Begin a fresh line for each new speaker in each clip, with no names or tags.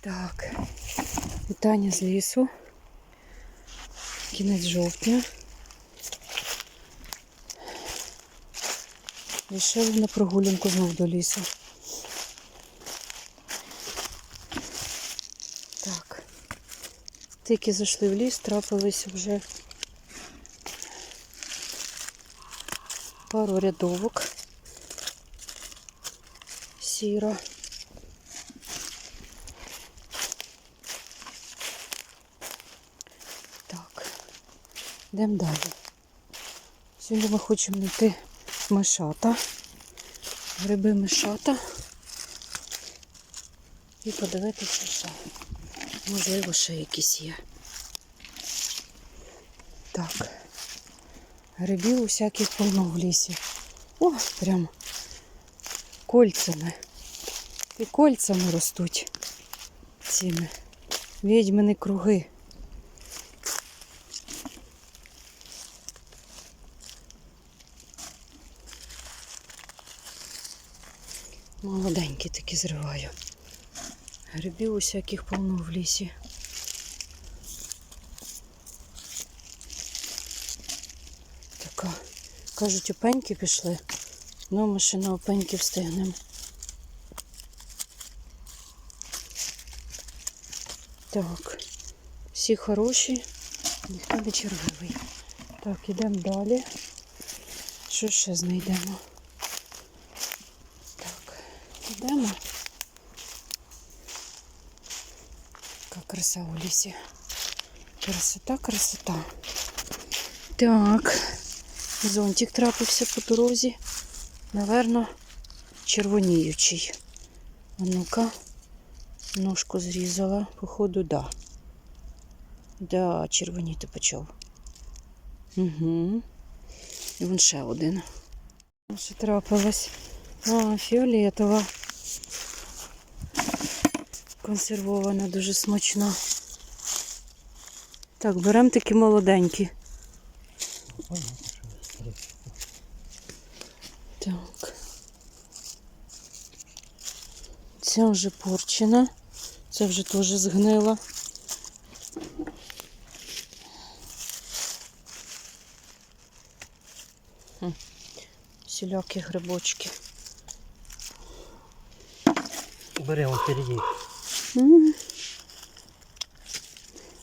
Так, вітання з лісу. Кінець жовтня. Рішили на прогулянку знов до лісу. Так. Тільки зайшли в ліс, трапилися вже пару рядовок. Сіра. Так, йдемо далі. Сьогодні ми хочемо знайти мишата, гриби мишата і подивитися, що можливо ще якісь є. Так, грибів усяких повно в лісі. О, прям кольцями. І кольцями ростуть цими відьмини круги. Молоденькі такі зриваю. Грибів усяких повно в лісі. Така. Кажуть, опеньки пішли. Ну, ми ще на опеньки встигнемо. Так, всі хороші, ніхто не червивий. Так, ідемо далі. Що ще знайдемо? Ідемо. Яка краса у лісі. Красота, красота. Так, зонтик трапився по дорозі. Наверно, червоніючий. А ну-ка, ножку зрізала. Походу, да. Да, червоніти почав. Угу. І вон ще один. Що трапилось? А, фіолетова. Консервована, дуже смачна. Так, беремо такі молоденькі. Так. Ця вже порчена. Це вже теж згнила. Хм. Всілякі грибочки.
Впереди.
М.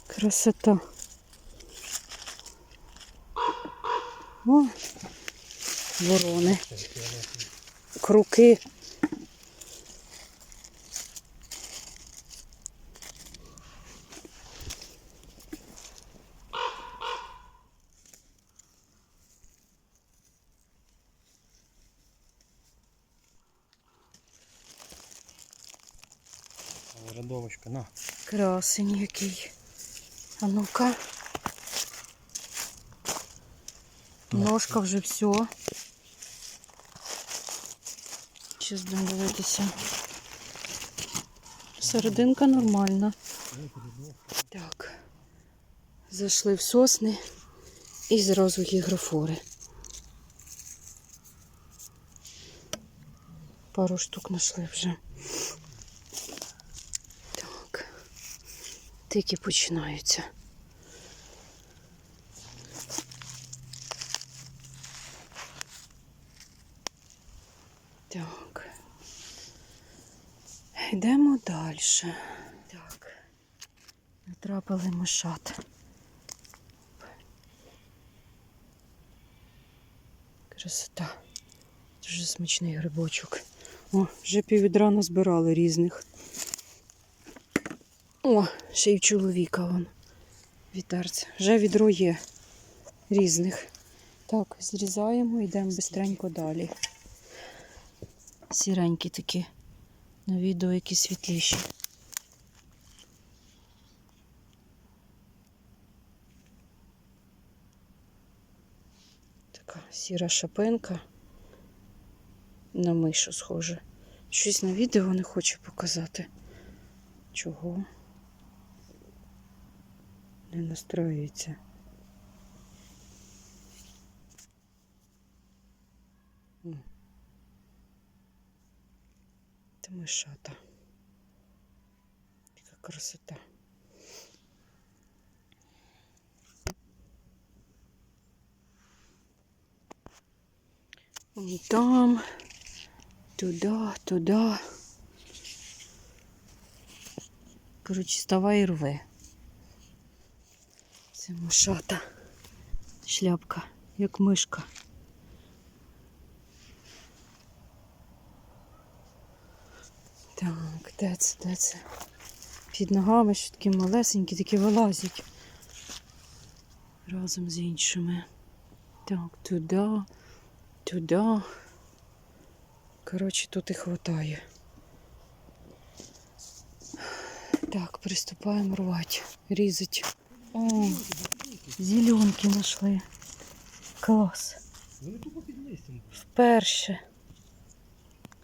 Красота. О, ворони. Круки.
Родовочка, на.
Красень який. А ну-ка. Ножка вже все. Зараз будемо дивитися. Серединка нормальна. Так. Зайшли в сосни і зразу гігрофори. Пару штук знайшли вже. Так. Тільки починаються. Так. Йдемо далі. Так. Натрапили мишат. Красота. Дуже смачний грибочок. О, вже піввідра назбирали різних. О, ще й чоловіка вон. Вітерце. Вже відро є різних. Так, зрізаємо, йдемо бистренько далі. Сіренькі такі. На відео які світліші. Така сіра шапинка. На мишу схоже. Щось на відео не хочу показати. Чого? Не настроюється. Це мишата. Така красота. Вон там, туди, туди. Коротше, ставай і рве. Це мушата. Шляпка, як мишка. Так, де це, де це? Під ногами що такі малесенькі, такі вилазять. Разом з іншими. Так, туди, туди. Коротше, тут і хватає. Так, приступаємо рвати, різати. О, зеленки знайшли. Клас. Вперше.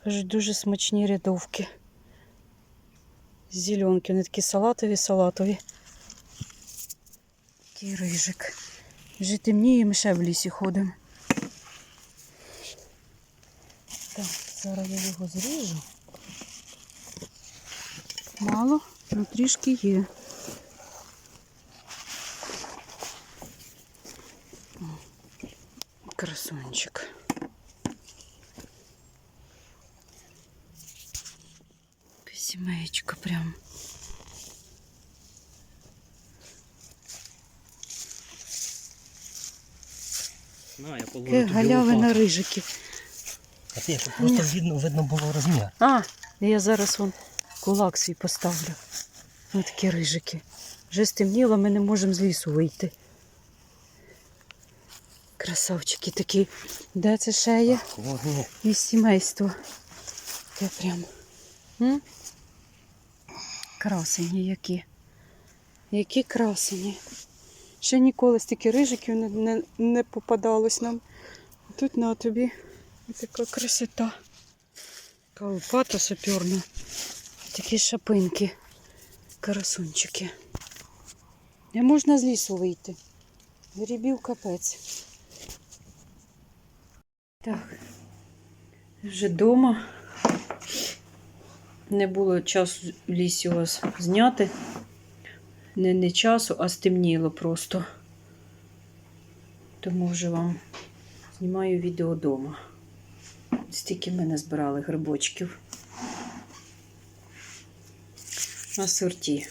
Кажуть, дуже смачні рядовки. Зеленки, вони такі салатові, салатові. Такий рижик. Вже темніє, ми ще в лісі ходимо. Так, зараз я його зріжу. Мало, але трішки є. Красунчик. Сімеєчка прям.
На, я положу
галявина рижиків.
А ти, щоб просто видно, видно було розмір.
А, я зараз вон кулак свій поставлю. Ось такі рижики. Вже стемніло, ми не можемо з лісу вийти. Красавчики такі. Де це ще є? І сімейство. Таке прям. М? Красені які. Які красені. Ще ніколи стільки рижиків не, не, не попадалось нам. Тут на тобі така красота. Така лопата саперна. Такі шапинки. Красунчики. Не можна з лісу вийти. Грибів капець. Так. Вже вдома. Не було часу в лісі вас зняти. Не, не часу, а стемніло просто. Тому вже вам знімаю відео вдома. Стільки ми не збирали грибочків. На сорті.